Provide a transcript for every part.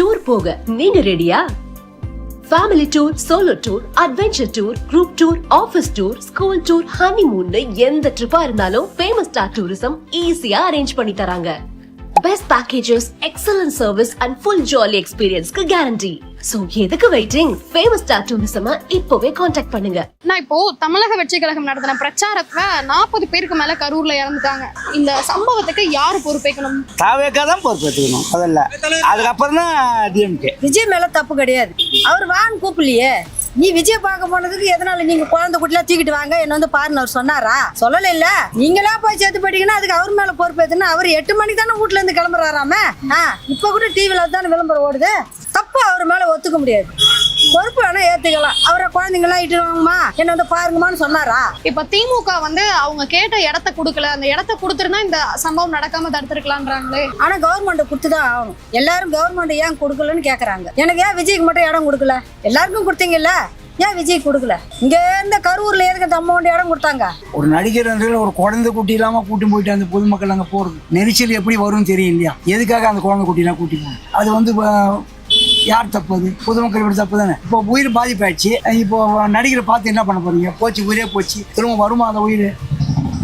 Tour போக நீங்க ரெடியா? Family tour solo tour adventure tour group tour office tour school tour honeymoon எந்த ட்ரிப்பா இருந்தாலும் ஃபேமஸ் ஸ்டார் டூரிசம் ஈஸியா அரேஞ்ச் பண்ணி தராங்க. Best packages excellent service and full jolly எக்ஸ்பீரியன்ஸ்க்கு guarantee so எதுக்கு வெயிட்டிங் ஃபேமஸ் ஸ்டார் டூரிசம் இப்போவே காண்டாக்ட் பண்ணுங்க. நான் இப்போ தமிழக வெற்றி கழகம் நடத்தின பிரச்சாரத்துல நாற்பது பேருக்கு மேல கரூர்ல இறந்துட்டாங்க. இந்த சம்பவத்துக்கு யாரு பொறுப்பேற்கணும்? தாவேக்கா தான் பொறுப்பேற்றுக்கணும் முதல்ல. அதுக்கப்புறம் தான் டிஎம்கே விஜய் மேல தப்பு கிடையாது. அவர் வான்னு கூப்பிடலையே. நீ விஜய் பார்க்க போனதுக்கு எதனால நீங்க குழந்தை குட்டிலாம் தூக்கிட்டு வாங்க? என்ன வந்து பாருன்னு அவர் சொன்னாரா? சொல்லல இல்ல நீங்களா போய் சேர்த்து போயிட்டீங்கன்னா அதுக்கு அவர் மேல பொறுப்பேத்துனா அவர் எட்டு மணிக்கு தானே வீட்டுல இருந்து கிளம்புறாராமே? இப்ப கூட டிவில தானே விளம்பரம் ஓடுது. தப்பு அவர் மேல ஒத்துக்க முடியாது. பொறுப்பு வேணா ஏத்துக்கலாம். அவரை குழந்தைங்களாம் இட்டு வாங்கம்மா. என்ன வந்து பாருங்கம்மான்னு சொன்னாரா? இப்ப திமுக வந்து அவங்க கேட்ட இடத்த கொடுக்கல. அந்த இடத்த கொடுத்துருந்தா இந்த சம்பவம் நடக்காம தடுத்திருக்கலான்றாங்களே ஆனா கவர்மெண்ட் கொடுத்துதான் ஆகணும். எல்லாரும் கவர்மெண்ட் ஏன் கொடுக்கலன்னு கேக்குறாங்க. எனக்கு ஏன் விஜய்க்கு மட்டும் இடம் கொடுக்கல? எல்லாருக்கும் கொடுத்தீங்கல்ல? ஏன் விஜய் கொடுக்கல? இங்க இருந்த கரூர்ல எதுக்கு இந்த அமௌண்ட் இடம் கொடுத்தாங்க? ஒரு நடிகர் ஒரு குழந்தை குட்டி இல்லாமல் கூட்டி போயிட்டு அந்த பொதுமக்கள் அங்கே போகிறது நெரிசல் எப்படி வரும்னு தெரியும் இல்லையா எதுக்காக அந்த குழந்தை குட்டிலாம் கூட்டி போகணும் அது வந்து யார் தப்பு அது பொதுமக்கள் இப்படி தப்பு தானே இப்போ உயிர் பாதிப்பாயிடுச்சு. இப்போ நடிகரை பார்த்து என்ன பண்ண போறீங்க? போச்சு உயிரே போச்சு. திரும்ப வருமா அந்த உயிர்?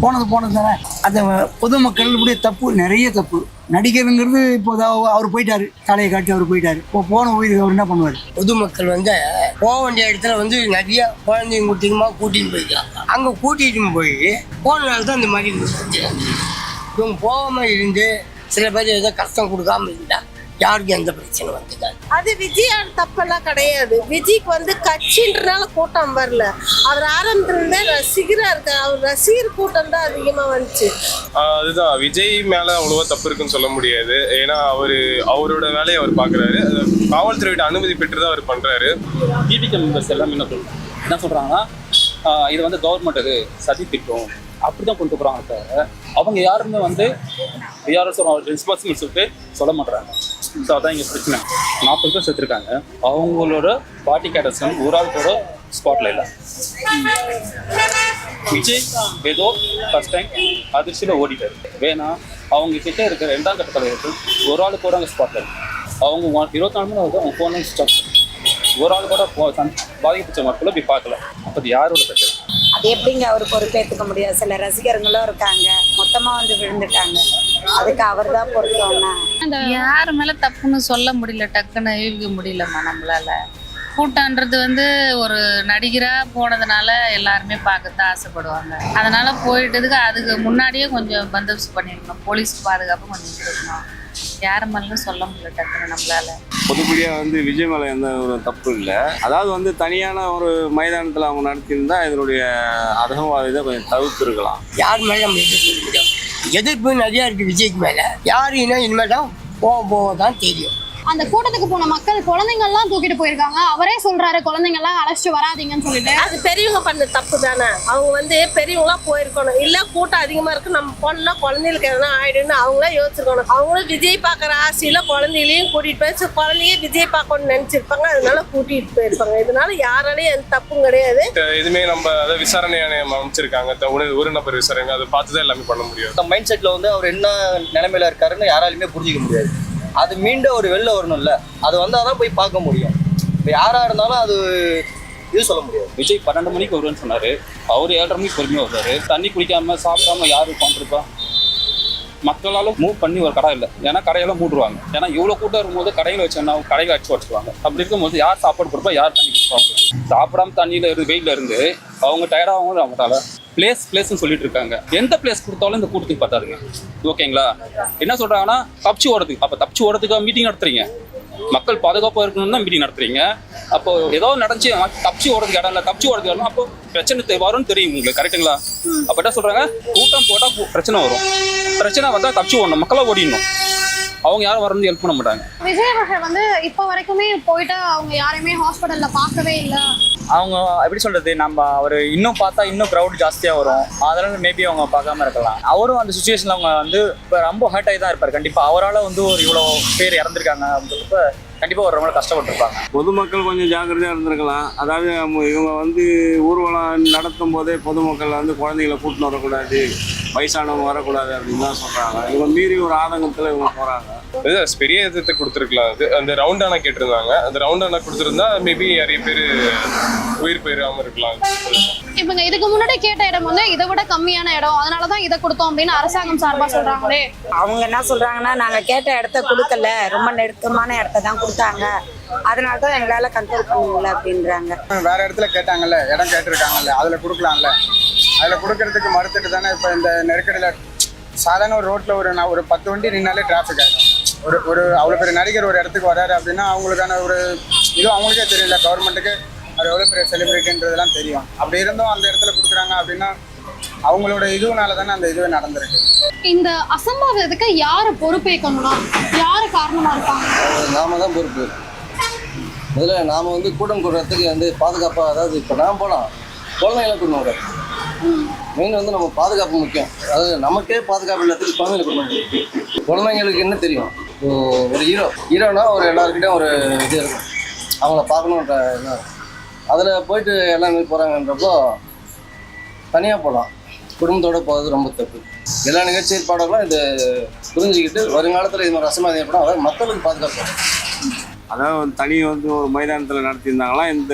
போனது போனது தானே. அந்த பொதுமக்கள் தப்பு நிறைய தப்பு. நடிகருங்கிறது இப்போ அவர் போயிட்டாரு. தலையை காட்டி அவர் போயிட்டாரு. இப்போ போன உயிருக்கு அவர் என்ன பண்ணுவார்? பொதுமக்கள் வந்து போக வேண்டிய இடத்துல வந்து நிறைய குழந்தைங்க குட்டிங்கமா கூட்டிட்டு போயிருக்காங்க அங்கே கூட்டிட்டு போய் போனனால தான் இந்த மாதிரி இவங்க போகாம இருந்து சில பேர் ஏதோ கஷ்டம் கொடுக்காம இருந்தா யாருக்கும் எந்த பிரச்சனை வந்தது? அது விஜயோட தப்பெல்லாம் கிடையாது. விஜய்க்கு வந்து கட்சின்றனால கூட்டம் வரல. அவர் ஆரம்பத்துல ரசிகரா இருக்கார் அவர் ரசிகர் கூட்டம் தான் அதிகமா வந்துச்சு. அதுதான். விஜய் மேல அவ்வளவா தப்பு இருக்குன்னு சொல்ல முடியாது. ஏன்னா அவரு அவரோட வேலையை அவர் பாக்குறாரு. அது காவல்துறையிட்ட அனுமதி பெற்று தான் அவர் பண்றாரு. டிபிகே மெம்பர்ஸ் எல்லாம் என்ன சொல்றாங்க என்ன சொல்றாங்கன்னா ஆஹ் இது வந்து கவர்மெண்ட் அது சதி திட்டம். அப்படிதான் கொண்டு போறாங்க தவிர அவங்க யாருமே வந்து யாரும் ரெஸ்பான்சிபிள் சொல்லிட்டு சொல்ல மாட்டாங்க ஸோ அதான் இங்கே பிரச்சனை. நாற்பது பேர் செத்துருக்காங்க. அவங்களோட பார்ட்டி கேட்டர்ஸ் வந்து ஒரு ஆள் கூட ஸ்பாட்ல இல்லை. விஜய் ஏதோ ஃபர்ஸ்ட் டைம் அதிர்ச்சியில் ஓடிட்டார். வேணா அவங்க கிட்ட இருக்கிற ரெண்டாம் கட்ட தலைவர்கள் ஒரு ஆள் கூட அங்கே ஸ்பாட்ல இல்லை. அவங்க இருபத்தி நாலு மணி நேரம் அவங்க ஃபோன் ஸ்டாப் ஒரு ஆள் கூட பாதிக்கப்பட்ட மக்களை போய் பார்க்கல. அப்போ அது யாரோட பிரச்சனை? அது எப்படிங்க அவர் பொறுப்பேற்றுக்க முடியாது சில ரசிகர்களும் இருக்காங்க. மொத்தமா வந்து விழுந்துட்டாங்க. அதுக்கு அவர் தான் பொறுத்தோம்னா யார் மேல தப்புன்னு சொல்ல முடியல டக்குன்னு யூகிக்க முடியலம்மா நம்மளால. கூட்டன்றது வந்து ஒரு நடிகராக போனதுனால எல்லாருமே பார்க்கத்தான் ஆசைப்படுவாங்க. அதனால போயிட்டதுக்கு அதுக்கு முன்னாடியே கொஞ்சம் பந்தோபஸ்து பண்ணியிருக்கணும் போலீஸ் பாதுகாப்பு கொஞ்சம் இருக்கணும் யார் மேலும் சொல்ல முடியல டக்குன்னு நம்மளால. பொதுப்படியாக வந்து விஜய் மேலே எந்த ஒரு தப்பு இல்லை. அதாவது வந்து தனியான ஒரு மைதானத்தில் அவங்க நடத்தியிருந்தா இதனுடைய இதை கொஞ்சம் தவிர்த்திருக்கலாம். யார் மேலே நம்ம எதிர்ப்பு எதிர்ப்பு நிறையா இருக்கு விஜய்க்கு மேலே. யாருன்னா இனிமேல் தான் போக போக தான் தெரியும். அந்த கூட்டத்துக்கு போன மக்கள் குழந்தைங்க எல்லாம் தூக்கிட்டு போயிருக்காங்க. அவரே சொல்றாரு குழந்தைங்க எல்லாம் அழைச்சிட்டு வராதீங்கன்னு சொல்லிட்டு. அது பெரியவங்க பண்ண தப்பு தானே. அவங்க வந்து பெரியவங்களா போயிருக்கணும். இல்ல கூட்டம் அதிகமா இருக்கு. நம்ம போனா குழந்தைகளுக்கு எதனா ஆயிடுன்னு அவங்களே யோசிச்சிருக்கணும். அவங்களும் விஜய் பாக்குற ஆசையில குழந்தைகளையும் கூட்டிட்டு போய் குழந்தைய விஜய் பார்க்கணும்னு நினைச்சிருப்பாங்க. அதனால கூட்டிட்டு போயிருப்பாங்க. இதனால யாராலையும் எந்த தப்பும் கிடையாது. எதுவுமே நம்ம விசாரணை ஆணையம் அமைச்சிருக்காங்க. ஒரு நபர் விசாரணை அதை பார்த்து தான் எல்லாமே பண்ண முடியும். அந்த மைண்ட் செட்ல வந்து அவர் என்ன நிலைமையில இருக்காருன்னு யாராலுமே புரிஞ்சிக்க முடியாது. அது மீண்டும் ஒரு வெளில வரணும்ல. அது வந்தால் தான் போய் பார்க்க முடியும். இப்போ யாராக இருந்தாலும் அது இது சொல்ல முடியாது. விஜய் பன்னெண்டு மணிக்கு வருவேன்னு சொன்னார். அவர் ஏழரை மணிக்கு பொறுமையாக வருவார். தண்ணி குடிக்காமல் சாப்பிடாம யார் உட்காந்துருப்பா மக்களால் மூவ் பண்ணி ஒரு கடை இல்லை. ஏன்னா கடையெல்லாம் மூடுவாங்க. ஏன்னா இவ்வளோ கூட்டம் இருக்கும்போது கடையில் வச்சோன்னா கடையில் அடிச்சு வச்சுருவாங்க அப்படி இருக்கும்போது யார் சாப்பாடு கொடுப்பா? யார் தண்ணி கொடுப்பாங்க சாப்பிடாம தண்ணியில் இருந்து வெயிலில் இருந்து அவங்க டயர்டாகவும் அவங்களால பிளேஸ் பிளேஸ்னு சொல்லிட்டு இருக்காங்க எந்த பிளேஸ் கொடுத்தாலும் இந்த கூட்டத்துக்கு பத்தாதுங்க. ஓகேங்களா? என்ன சொல்றாங்கன்னா தப்பிச்சு ஓடுறதுக்கு அப்போ தப்பிச்சு ஓடுறதுக்காக மீட்டிங் நடத்துறீங்க. மக்கள் பாதுகாப்பாக இருக்கணும்னு தான் மீட்டிங் நடத்துறீங்க. அப்போ ஏதோ நடந்துச்சு தப்பிச்சு ஓடுறதுக்கு இடம் இல்லை தப்பிச்சு ஓடுறதுக்கு இடம் அப்போ பிரச்சனை வரும்னு தெரியும் உங்களுக்கு கரெக்ட்டுங்களா அப்போ என்ன சொல்றாங்க? கூட்டம் போட்டால் பிரச்சனை வரும். பிரச்சனை வந்தால் தப்பிச்சு ஓடணும் மக்களாக ஓடிடணும். அவங்க யாரும் வரணும் ஹெல்ப் பண்ண மாட்டாங்க. விஜய் அவர்கள் வந்து இப்போ வரைக்குமே போயிட்டு அவங்க யாரையுமே ஹாஸ்பிட்டலில் பார்க்கவே இல்லை. அவங்க எப்படி சொல்றது நம்ம அவர் இன்னும் பார்த்தா இன்னும் க்ரௌட் ஜாஸ்தியாக வரும். அதனால மேபி அவங்க பார்க்காம இருக்கலாம். அவரும் அந்த சுச்சுவேஷனில் அவங்க வந்து இப்போ ரொம்ப ஹர்ட் ஆகி தான் இருப்பார். கண்டிப்பாக அவரால் வந்து ஒரு இவ்வளோ பேர் இறந்துருக்காங்க அப்படின்றப்ப சொல்லிட்டு கண்டிப்பா ஒரு ரொம்ப கஷ்டப்பட்டிருப்பாங்க. பொதுமக்கள் கொஞ்சம் ஜாக்கிரதையாக இருந்திருக்கலாம். அதாவது இவங்க வந்து ஊர்வலம் நடத்தும் போதே பொதுமக்கள் வந்து குழந்தைகளை கூட்டின்னு வரக்கூடாது வயசானவங்க வரக்கூடாது அப்படின்னு தான் சொல்கிறாங்க இவங்க மீறி ஒரு ஆதங்கத்தில் இவங்க போகிறாங்க இது பெரிய எதிர்த்து கொடுத்துருக்கலாம். அது அந்த ரவுண்டானா கேட்டிருந்தாங்க. அந்த ரவுண்டானா கொடுத்துருந்தா மேபி நிறைய பேர் உயிர் போயிடாம இருக்கலாம். இவங்க இதுக்கு முன்னாடி கேட்ட இடம் வந்து இதை விட கம்மியான இடம். அதனாலதான் இதை கொடுத்தோம் அப்படின்னு அரசாங்கம் சார்பா சொல்றாங்களே. அவங்க என்ன சொல்றாங்கன்னா நாங்க கேட்ட இடத்த கொடுக்கல. ரொம்ப நெருக்கமான இடத்த தான் கொடுத்தாங்க. அதனால தான் எங்களால கண்ட்ரோல் பண்ண முடியல அப்படின்றாங்க. வேற இடத்துல கேட்டாங்கல்ல இடம் கேட்டிருக்காங்கல்ல அதுல கொடுக்கலாம்ல. அதுல கொடுக்கறதுக்கு மறுத்துட்டு தானே இப்போ இந்த நெருக்கடியில் சாதாரண ஒரு ரோட்ல ஒரு நான் ஒரு பத்து வண்டி நின்னாலே டிராஃபிக் ஆகிடும் ஒரு ஒரு அவ்வளோ பெரிய நடிகர் ஒரு இடத்துக்கு வராரு அப்படின்னா அவங்களுக்கான ஒரு இது அவங்களுக்கே தெரியல. கவர்மெண்ட்டுக்கு அது எவ்வளோ பெரிய செலிபிரிட்டின்றதெல்லாம் தெரியும். அப்படி இருந்தும் அந்த இடத்துல கொடுக்குறாங்க அப்படின்னா அவங்களோட இதுனால தானே அந்த இதுவே நடந்திருக்கு. இந்த அசம்பாவிதத்துக்கு யாரு பொறுப்பேற்கணும்னா யாரு காரணமா இருப்பாங்க? நாம தான் பொறுப்பு. முதல்ல நாம வந்து கூட்டம் கூடுறதுக்கு வந்து பாதுகாப்பாக அதாவது இப்போ நான் போகலாம் குழந்தைங்களை கூட்டணும் வர மெயின் வந்து நம்ம பாதுகாப்பு முக்கியம். அதாவது நமக்கே பாதுகாப்பு இல்லாததுக்கு குழந்தைங்களை கூட்டணும் குழந்தைங்களுக்கு என்ன தெரியும்? ஒரு ஹீரோ ஹீரோனா ஒரு எல்லாருக்கிட்டையும் ஒரு இது இருக்கும். அவங்கள பார்க்கணுன்ற என்ன அதில் போயிட்டு எல்லாமே போகிறாங்கன்றப்போ தனியாக போகலாம் குடும்பத்தோடு போகிறது ரொம்ப தப்பு. எல்லா நிகழ்ச்சி ஏற்பாடுகளும் இது புரிஞ்சுக்கிட்டு வருங்காலத்தில் இது மாதிரி அசம்பாவிதம் ஏற்படும் அதாவது மக்களுக்கு பாதுகாப்பு. அதாவது தனி வந்து ஒரு மைதானத்தில் நடத்தியிருந்தாங்கன்னா இந்த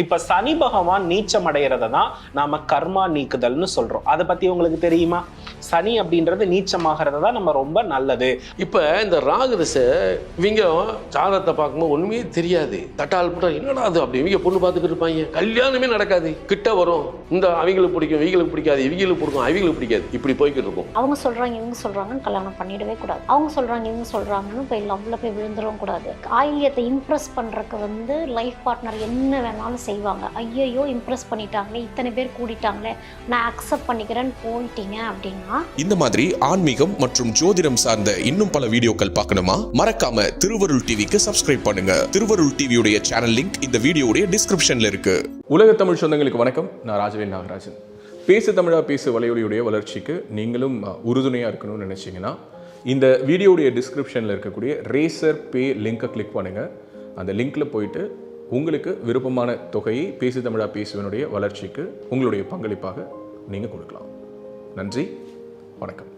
இப்ப சனி பகவான் நீச்சம் அடைகிறத தான் நாம கர்மா நீக்குதல்னு சொல்றோம். அதை பத்தி உங்களுக்கு தெரியுமா? சனி அப்படின்றது நீச்சமாகிறது தான் நம்ம ரொம்ப நல்லது. இப்போ இந்த ராகுதசை இவங்க ஜாதகத்தை பார்க்கும்போது ஒன்றுமே தெரியாது. தட்டால் போட்டா என்னடா அது அப்படி? இவங்க பொண்ணு பார்த்துக்கிட்டு இருப்பாங்க. கல்யாணமே நடக்காது. கிட்ட வரும். இந்த அவங்களுக்கு பிடிக்கும் இவங்களுக்கு பிடிக்காது. இவங்களுக்கு பிடிக்கும் அவங்களுக்கு பிடிக்காது. இப்படி போய்கிட்டு இருக்கும். அவங்க சொல்றாங்க இவங்க சொல்றாங்கன்னு கல்யாணம் பண்ணிடவே கூடாது. அவங்க சொல்றாங்க இவங்க சொல்றாங்கன்னு போய் லவ்ல போய் விழுந்துடவும் கூடாது. ஆயிலியத்தை இம்ப்ரெஸ் பண்றதுக்கு வந்து லைஃப் பார்ட்னர் என்ன வேணாலும் செய்வாங்க. ஐயையோ இம்ப்ரெஸ் பண்ணிட்டாங்களே இத்தனை பேர் கூடிட்டாங்களே நான் அக்செப்ட் பண்ணிக்கிறேன்னு போயிட்டீங்க அப்படின்னா இந்த மாதிரி ஆன்மீகம் மற்றும் ஜோதிடம் சார்ந்த இன்னும் பல வீடியோக்கள் பார்க்கணுமா? மறக்காம திருவருள் டிவிக்கு சப்ஸ்கிரைப் பண்ணுங்க. திருவருள் டிவியுடைய சேனல் லிங்க் இந்த வீடியோடைய டிஸ்கிரிப்ஷன்ல இருக்கு. உலக தமிழ் சொந்தங்களுக்கு வணக்கம். நான் ராஜவேல் நாகராஜன். பேசு தமிழா பேசு வலையொலியுடைய வளர்ச்சிக்கு நீங்களும் உறுதுணையாக இருக்கணும்னு நினச்சிங்கன்னா இந்த வீடியோடைய டிஸ்கிரிப்ஷனில் இருக்கக்கூடிய ரேசர் பே லிங்கை கிளிக் பண்ணுங்கள் அந்த லிங்க்கில் போயிட்டு உங்களுக்கு விருப்பமான தொகையை பேசு தமிழா பேசுவனுடைய வளர்ச்சிக்கு உங்களுடைய பங்களிப்பாக நீங்கள் கொடுக்கலாம். நன்றி. வணக்கம்.